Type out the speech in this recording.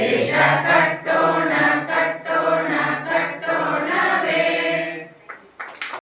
দেশ কাটতো না